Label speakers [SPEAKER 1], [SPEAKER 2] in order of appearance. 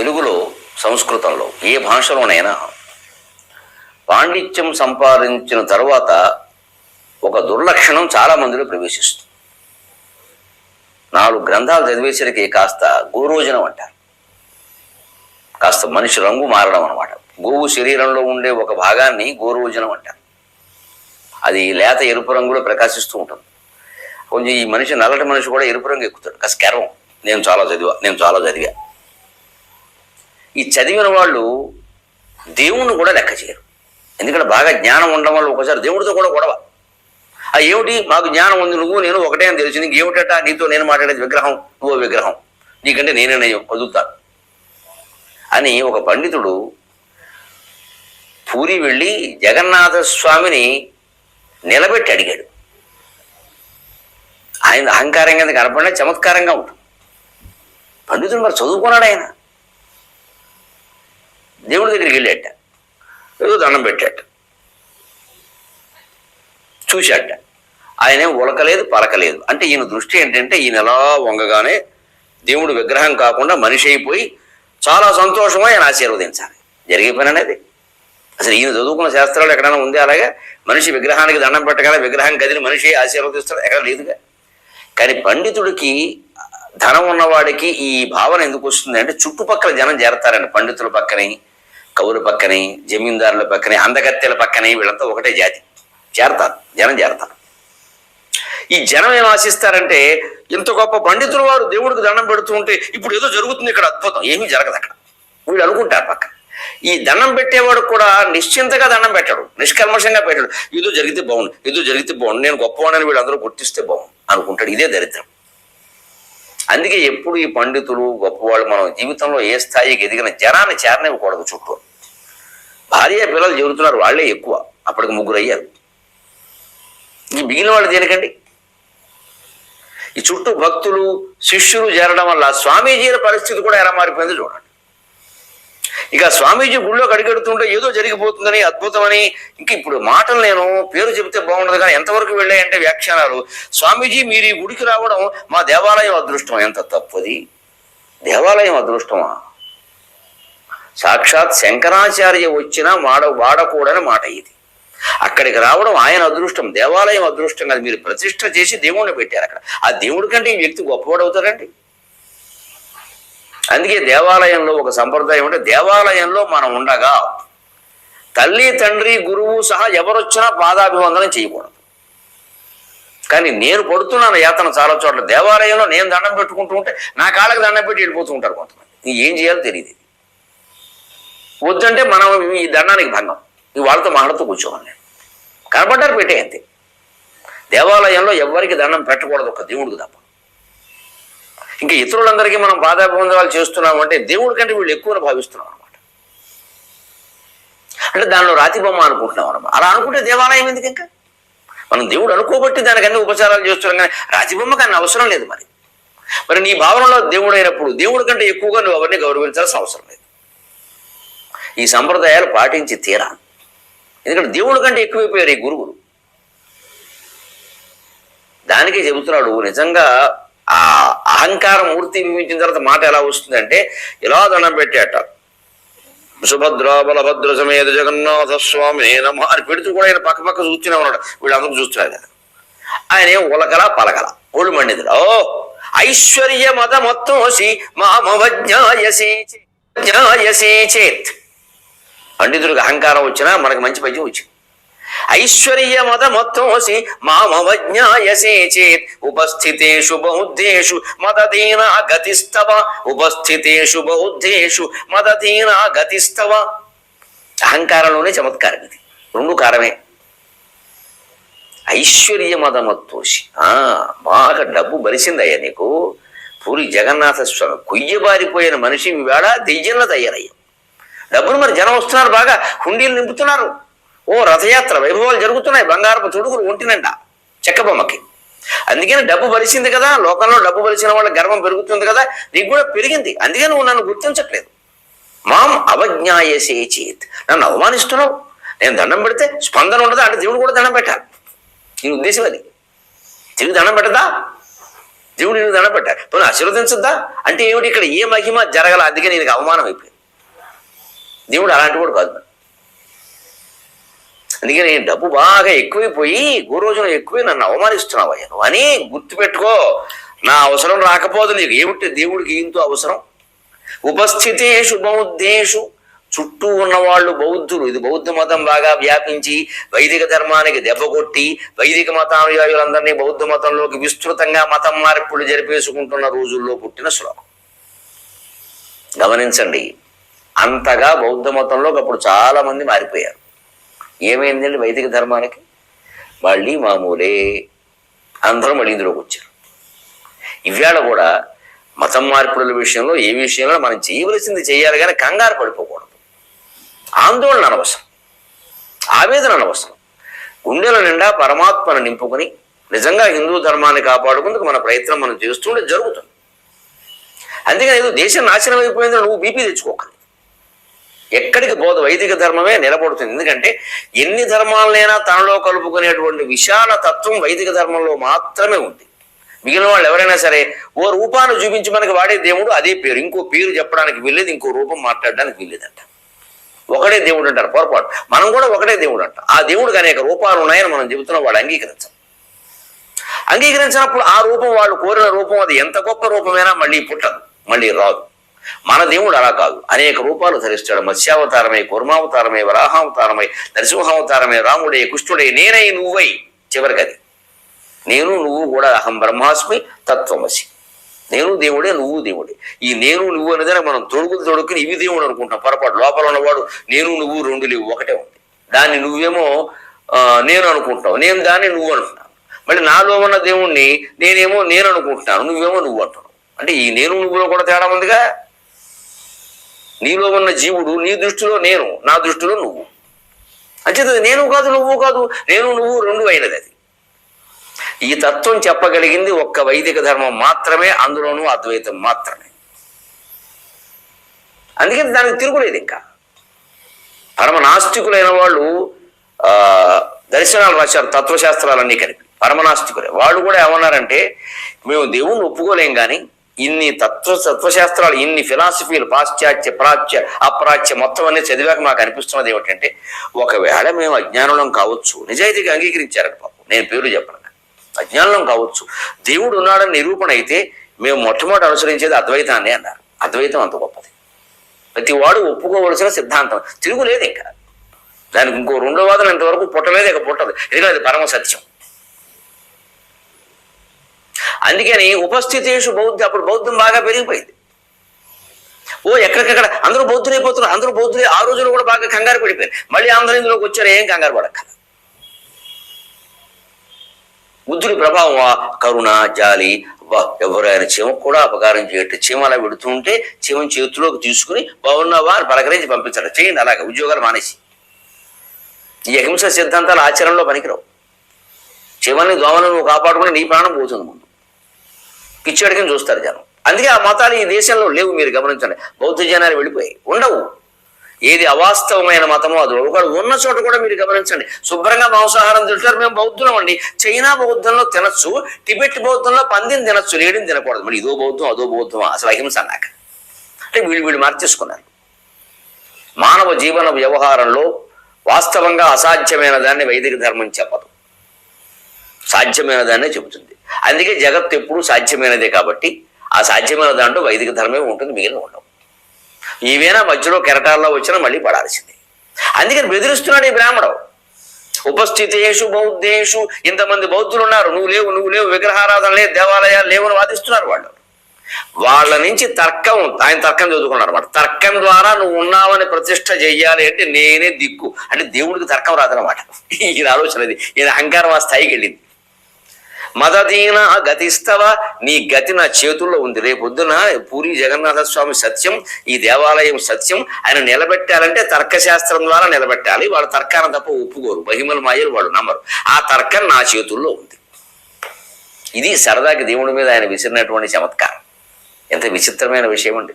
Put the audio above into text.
[SPEAKER 1] తెలుగులో సంస్కృతంలో ఏ భాషలోనైనా పాండిత్యం సంపాదించిన తర్వాత ఒక దుర్లక్షణం చాలా మందిలో ప్రవేశిస్తుంది. నాలుగు గ్రంథాలు చదివేసరికి కాస్త గోరోజనం అంటారు. కాస్త మనిషి రంగు మారడం అనమాట గోవు శరీరంలో ఉండే ఒక భాగాన్ని గోరోజనం అంటారు. అది లేత ఎరుపు రంగులో ప్రకాశిస్తూ ఉంటుంది. కొంచెం ఈ మనిషి నల్లటి మనిషి కూడా ఎరుపు రంగు ఎక్కుతాడు. కాస్త గర్వం నేను చాలా చదివా నేను చాలా చదివా. ఈ చదివిన వాళ్ళు దేవుణ్ణి కూడా లెక్క చేయరు. ఎందుకంటే బాగా జ్ఞానం ఉండడం వల్ల ఒకసారి దేవుడితో కూడా గొడవ. ఆ ఏమిటి? మాకు జ్ఞానం ఉంది నువ్వు నేను ఒకటే అని తెలిసింది. నీకు ఏమిటట నీతో నేను మాట్లాడేది విగ్రహం నువ్వు విగ్రహం. నీకంటే నేనే నయం వదులుతాను అని ఒక పండితుడు పూరి వెళ్ళి జగన్నాథ స్వామిని నిలబెట్టి అడిగాడు. ఆయన అహంకారంగా కనపడినా చమత్కారంగా ఉంటుంది. పండితుడు మరి చదువుకున్నాడు ఆయన? దేవుడి దగ్గరికి వెళ్ళాట. ఏదో దండం పెట్టాట. చూశాట ఆయన ఉలకలేదు పలకలేదు. అంటే ఈయన దృష్టి ఏంటంటే ఈయన ఎలా వంగగానే దేవుడు విగ్రహం కాకుండా మనిషి అయిపోయి చాలా సంతోషంగా ఆయన ఆశీర్వదించాలి. జరిగే పని అనేది. అసలు ఈయన చదువుకున్న శాస్త్రాలు ఎక్కడైనా ఉంది? అలాగే మనిషి విగ్రహానికి దండం పెట్టగానే విగ్రహం కదిలి మనిషి ఆశీర్వదిస్తాడు? ఎక్కడ లేదుగా. కానీ పండితుడికి ధనం ఉన్నవాడికి ఈ భావన ఎందుకు వస్తుంది అంటే చుట్టుపక్కల జనం చేరతారండి పండితుల పక్కనే. కవుల పక్కనే జమీందారుల పక్కనే అందగత్తెల పక్కనే వీళ్ళంతా ఒకటే జాతి. చేరతారు జనం చేరతారు ఈ జనం ఏం ఆశిస్తారంటే ఇంత గొప్ప పండితులు వారు దేవుడికి దండం పెడుతూ ఉంటే ఇప్పుడు ఏదో జరుగుతుంది ఇక్కడ అద్భుతం. ఏమీ జరగదు అక్కడ. వీళ్ళు అనుకుంటారు పక్క. ఈ దండం పెట్టేవాడు కూడా నిశ్చింతగా దండం పెట్టాడు. నిష్కల్మషంగా పెట్టాడు. ఏదో జరిగితే బాగుండు ఏదో జరిగితే బాగుండు. నేను గొప్పవాడని వీళ్ళందరూ గుర్తిస్తే బాగుండు అనుకుంటాడు. ఇదే దరిద్రం. అందుకే ఎప్పుడు ఈ పండితులు గొప్పవాళ్ళు మనం జీవితంలో ఏ స్థాయికి ఎదిగిన జనాన్ని చేరనివ్వకూడదు చుట్టూ. భార్య పిల్లలు చెబుతున్నారు వాళ్ళే ఎక్కువ. అప్పటికి ముగ్గురు అయ్యారు. ఈ మిగిలిన వాళ్ళు దేనికండి? ఈ చుట్టూ భక్తులు శిష్యులు చేరడం వల్ల స్వామీజీల పరిస్థితి కూడా ఎలా మారిపోయిందో చూడండి. ఇక స్వామీజీ గుళ్ళో కడిగెడుతుంటే ఏదో జరిగిపోతుందని అద్భుతమని ఇంక ఇప్పుడు మాటలు నేను పేరు చెబితే బాగుండదు కానీ ఎంతవరకు వెళ్ళాయంటే వ్యాఖ్యానాలు. స్వామీజీ మీరు ఈ గుడికి రావడం మా దేవాలయం అదృష్టం. ఎంత తప్పది? దేవాలయం అదృష్టమా? సాక్షాత్ శంకరాచార్య వచ్చినా వాడ వాడకూడని మాట ఇది. అక్కడికి రావడం ఆయన అదృష్టం దేవాలయం అదృష్టం కాదు. మీరు ప్రతిష్ట చేసి దేవుణ్ణి పెట్టారు అక్కడ. ఆ దేవుడి కంటే ఈ వ్యక్తి గొప్పవాడు అవుతారండి అందుకే దేవాలయంలో ఒక సంప్రదాయం అంటే దేవాలయంలో మనం ఉండగా తల్లి తండ్రి గురువు సహా ఎవరొచ్చినా పాదాభివందనం చేయకూడదు. కానీ నేను పడుతున్నాను యాతన చాలా చోట్ల. దేవాలయంలో నేను దండం పెట్టుకుంటూ ఉంటే నా కాళ్ళకి దండం పెట్టి వెళ్ళిపోతూ ఉంటారు కొంతమంది. ఏం చేయాలో తెలియదు వద్దంటే మనం ఈ దండానికి భంగం. ఈ వాళ్ళతో మాట్లాడుతూ కూర్చోవాలి. నేను కనపడ్డారు పెట్టే అంతే. దేవాలయంలో ఎవరికి దండం పెట్టకూడదు ఒక దేవుడికి తప్ప. ఇంకా ఇతరులందరికీ మనం బాధాబంధాలు చేస్తున్నాం అంటే దేవుడి కంటే వీళ్ళు ఎక్కువ భావిస్తున్నాం అనమాట అంటే దానిలో రాతి బొమ్మ అనుకుంటున్నాం అనమాట అలా అనుకుంటే దేవాలయం ఎందుకు ఇంకా? మనం దేవుడు అనుకోబట్టి దానికన్నీ ఉపచారాలు చేస్తున్నాం కానీ రాతి బొమ్మ కానీ అవసరం లేదు మరి. మరి నీ భావనలో దేవుడు అయినప్పుడు దేవుడి కంటే ఎక్కువగా నువ్వు అవన్నీ గౌరవించాల్సిన అవసరం లేదు. ఈ సంప్రదాయాలు పాటించి తీరాలి ఎందుకంటే దేవుడి కంటే ఎక్కువైపోయారు ఈ గురువులు. దానికే చెబుతున్నాడు నిజంగా ఆ అహంకార మూర్తి విమించిన తర్వాత మాట ఎలా వస్తుందంటే ఇలా దండం పెట్టేట. సుభద్ర బలభద్ర సమేత జగన్నాథ స్వామి నమ అని పెడుతూ కూడా ఆయన పక్క పక్క చూస్తూనే ఉన్నాడు. వీళ్ళందరూ చూస్తున్నారు కదా. ఆయన ఏం ఉలకల పలకల. ఒళ్ళు మండిదుడు ఓ ఐశ్వర్య మద మొత్తం మామవజ్ఞాయసీ జ్ఞాయసి చేత్ పండితుడికి అహంకారం వచ్చినా మనకు మంచి పద్యం వచ్చింది. ఐశ్వర్య మద మామవజ్ఞాయసే చేత్. ఉపస్థితేషు బౌద్ధేషు మదదీనా గతిస్తవ. ఉపస్థితేషు బౌద్ధేషు మదదీనా గతిస్తవ. అహంకారంలోనే చమత్కారం ఇది. రెండు కారమే. ఐశ్వర్య మదమత్తోసి ఆ బాగా డబ్బు బలిసిందయ్యా నీకు. పూరి జగన్నాథ స్వామి కొయ్యబారిపోయిన మనిషి వేళ దెయ్యంలో తయారయ్యాం డబ్బులు మరి జనం వస్తున్నారు బాగా హుండీలు నింపుతున్నారు. ఓ రథయాత్ర వైభవాలు జరుగుతున్నాయి. బంగారపు తొడుగులు ఒంటినంట చెక్కబొమ్మకి అందుకని డబ్బు బలిసింది కదా లోకంలో డబ్బు బలిసిన వాళ్ళ గర్వం పెరుగుతుంది కదా నీకు కూడా పెరిగింది. అందుకే నువ్వు నన్ను గుర్తించట్లేదు. మాం అవజ్ఞాయసే చేత్ నన్ను అవమానిస్తున్నావు. నేను దండం పెడితే స్పందన ఉండదా? అంటే దేవుడు కూడా దండం పెట్టాలి. నీ ఉద్దేశం అది. తిరిగి దండం పెట్టదా? దేవుడు నేను దండపెట్ట నువ్వు ఆశీర్వదించద్దా? అంటే ఏమిటి ఇక్కడ ఏ మహిమ జరగల? అందుకే నేను అవమానం అయిపోయింది. దేవుడు అలాంటి వాడు కాదు మరి. అందుకే నేను డబ్బు బాగా ఎక్కువైపోయి రోజున ఎక్కువై నన్ను అవమానిస్తున్నావు అయ్యా. నువ్వు అని గుర్తుపెట్టుకో నా అవసరం రాకపోదు నీకు. ఏమిటి దేవుడికి ఏంతో అవసరం? ఉపస్థితేషు బౌద్ధేషు. చుట్టూ ఉన్నవాళ్ళు బౌద్ధులు. ఇది బౌద్ధ మతం బాగా వ్యాపించి వైదిక ధర్మానికి దెబ్బ కొట్టి వైదిక మతానుయాయులందరినీ బౌద్ధ మతంలోకి విస్తృతంగా మతం మార్పులు జరిపేసుకుంటున్న రోజుల్లో పుట్టిన శ్లోకం. గమనించండి. అంతగా బౌద్ధ మతంలో అప్పుడు చాలా మంది మారిపోయారు. ఏమైందండి వైదిక ధర్మానికి? మళ్ళీ మామూలే అందరూ మళ్ళీ ఇందులోకి వచ్చారు. ఇవాళ కూడా మతం మార్పుల విషయంలో ఏ విషయంలో మనం చేయవలసింది చేయాలి కానీ కంగారు పడిపోకూడదు. ఆందోళన అనవసరం. ఆవేదన అనవసరం. గుండెల నిండా పరమాత్మను నింపుకొని నిజంగా హిందూ ధర్మాన్ని కాపాడుకుందుకు మన ప్రయత్నం మనం చేస్తుంటే జరుగుతుంది. అందుకని ఏదో దేశం నాశనం అయిపోయిందని నువ్వు బీపీ తెచ్చుకోకండి. ఎక్కడికి బోధ వైదిక ధర్మమే నిలబడుతుంది. ఎందుకంటే ఎన్ని ధర్మాలనైనా తనలో కలుపుకునేటువంటి విశాల తత్వం వైదిక ధర్మంలో మాత్రమే ఉంది. మిగిలిన వాళ్ళు ఎవరైనా సరే ఓ రూపాన్ని చూపించి మనకి వాడే దేవుడు అదే పేరు. ఇంకో పేరు చెప్పడానికి వీల్లేదు ఇంకో రూపం మాట్లాడడానికి వీల్లేదంట. ఒకడే దేవుడు అంటారు పొరపాటు. మనం కూడా ఒకటే దేవుడు అంట. ఆ దేవుడికి అనేక రూపాలు ఉన్నాయని మనం చెబుతున్నాం వాడు అంగీకరించాం. అంగీకరించినప్పుడు ఆ రూపం వాళ్ళు కోరిన రూపం అది ఎంత గొప్ప రూపమైనా మళ్ళీ పుట్టదు మళ్ళీ రాదు. మన దేవుడు అలా కాదు. అనేక రూపాలు ధరిస్తాడు. మత్స్యావతారమై కుర్మావతారమై వరాహావతారమై నరసింహావతారమై రాముడే కృష్ణుడే నేనై నువ్వై చివరికి అది నేను నువ్వు కూడా అహం బ్రహ్మాస్మి తత్వమసి. నేను దేవుడే నువ్వు దేవుడే. ఈ నేను నువ్వు అనేది మనం తొడుగులు తొడుక్కుని ఇవి దేవుడు అనుకుంటాం పొరపాటు లోపల ఉన్నవాడు నేను నువ్వు రెండు లేవు ఒకటే ఉంది. దాన్ని నువ్వేమో నేను అనుకుంటావు నేను దాన్ని నువ్వు అంటున్నాను మళ్ళీ నాలో ఉన్న దేవుణ్ణి నేనేమో నేను అనుకుంటున్నాను. నువ్వేమో నువ్వు అంటున్నావు. అంటే ఈ నేను నువ్వులో కూడా తేడా ఉందిగా? నీలో ఉన్న జీవుడు నీ దృష్టిలో నేను నా దృష్టిలో నువ్వు. అంచేది నేను కాదు నువ్వు కాదు నేను నువ్వు రెండు అయినది అది. ఈ తత్వం చెప్పగలిగింది ఒక్క వైదిక ధర్మం మాత్రమే అందులోనూ అద్వైతం మాత్రమే. అందుకని దానికి తిరుగులేదు ఇంకా. పరమ నాస్తికులైన వాళ్ళు దర్శనాలు రాశారు తత్వశాస్త్రాలన్నీ కలిపి. పరమనాస్తికులే. వాళ్ళు కూడా ఏమన్నారంటే మేము దేవుణ్ణి ఒప్పుకోలేం కానీ ఇన్ని తత్వ తత్వశాస్త్రాలు ఇన్ని ఫిలాసఫీలు పాశ్చాత్య ప్రాచ్య అప్రాచ్య మొత్తం అన్ని చదివాక మాకు అనిపిస్తున్నది ఏమిటంటే ఒకవేళ మేము అజ్ఞానులం కావచ్చు నిజాయితీగా అంగీకరించారట పాపం. నేను పేరు చెప్పను. అజ్ఞానం కావచ్చు. దేవుడు ఉన్నాడని నిరూపణ అయితే మేము మొట్టమొదటి అనుసరించేది అద్వైతాన్ని అన్నారు. అద్వైతం అంత గొప్పది. ప్రతి వాడు ఒప్పుకోవలసిన సిద్ధాంతం. తిరుగులేదు ఇంకా. దానికి ఇంకో రెండో వాదన ఇంతవరకు పుట్టలేదు ఇక పుట్టదు. ఎందుకంటే అది పరమ సత్యం. అందుకని ఉపస్థితేషు బౌద్ధ అప్పుడు బౌద్ధం బాగా పెరిగిపోయింది. ఓ ఎక్కడికక్కడ అందరూ బౌద్ధులు అయిపోతున్నారు అందరూ బౌద్ధులే. ఆ రోజుల్లో కూడా బాగా కంగారు పడిపోయారు. మళ్ళీ అందరూ ఇందులోకి వచ్చారు ఏం కంగారు పడక్కల బుద్ధుడి ప్రభావం ఆ కరుణ జాలి ఎవరైనా చీమకు కూడా అపకారం చేయట్టు చీమ అలా పెడుతుంటే చీమని చేతిలోకి తీసుకుని బాగున్నావా అని పలకరించి పంపించడం. చేయండి అలాగే ఉద్యోగాలు మానేసి. ఈ అహింస సిద్ధాంతాలు ఆచరణలో పనికిరావు. చీమల్ని దోమలను నువ్వు కాపాడుకుని నీ ప్రాణం పోతుంది ముందు. పిచ్చడికని చూస్తారు జనం. అందుకే ఆ మతాలు ఈ దేశంలో లేవు మీరు గమనించండి. బౌద్ధ జనాలు వెళ్ళిపోయాయి. ఉండవు. ఏది అవాస్తవమైన మతమో అది ఒకడు ఉన్న చోట కూడా మీరు గమనించండి. శుభ్రంగా మాంసాహారం తింటారు మేము బౌద్ధులం అండి. చైనా బౌద్ధంలో తినచ్చు టిబెట్ బౌద్ధంలో పందిని తినచ్చు లేడిని తినకూడదు. మరి ఇదో బౌద్ధం అదో బౌద్ధం అసలు అహింస అన్నాక అంటే వీళ్ళు వీళ్ళు మార్చేసుకున్నారు. మానవ జీవన వ్యవహారంలో వాస్తవంగా అసాధ్యమైన దాన్ని వైదిక ధర్మం చెప్పదు. సాధ్యమైన దాన్నే చెబుతుంది. అందుకే జగత్తు ఎప్పుడూ సాధ్యమైనదే కాబట్టి ఆ సాధ్యమైన దాంట్లో వైదిక ధర్మే ఉంటుంది మిగిలిన ఉండవు. ఈవేనా మధ్యలో కెరటాల్లో వచ్చినా మళ్ళీ పడాల్సిందే. అందుకని బెదిరిస్తున్నాడు ఈ బ్రాహ్మడు ఉపస్థితేషు బౌద్ధేషు ఇంతమంది బౌద్ధులు ఉన్నారు. నువ్వు లేవు నువ్వు లేవు విగ్రహారాధన లేవు దేవాలయాలు లేవని వాదిస్తున్నారు వాళ్ళు. వాళ్ళ నుంచి తర్కం ఆయన తర్కం చదువుకున్నారు అనమాట తర్కం ద్వారా నువ్వు ఉన్నావని ప్రతిష్ట చెయ్యాలి అంటే నేనే దిక్కు. అంటే దేవుడికి తర్కం రాదనమాట ఈయన ఆలోచన ఇది ఈయన అహంకారం ఆ స్థాయికి వెళ్ళింది. మదదీన గతిస్తవ నీ గతి నా చేతుల్లో ఉంది. రేపొద్దున పూరి జగన్నాథ స్వామి సత్యం ఈ దేవాలయం సత్యం ఆయన నిలబెట్టాలంటే తర్కశాస్త్రం ద్వారా నిలబెట్టాలి. వాళ్ళు తర్కాన్ని తప్ప ఒప్పుకోరు. మహిమల మాయలు వాడు నమ్మరు. ఆ తర్కం నా చేతుల్లో ఉంది. ఇది సరదాకి దేవుడి మీద ఆయన విసిరినటువంటి చమత్కారం. ఎంత విచిత్రమైన విషయం అండి.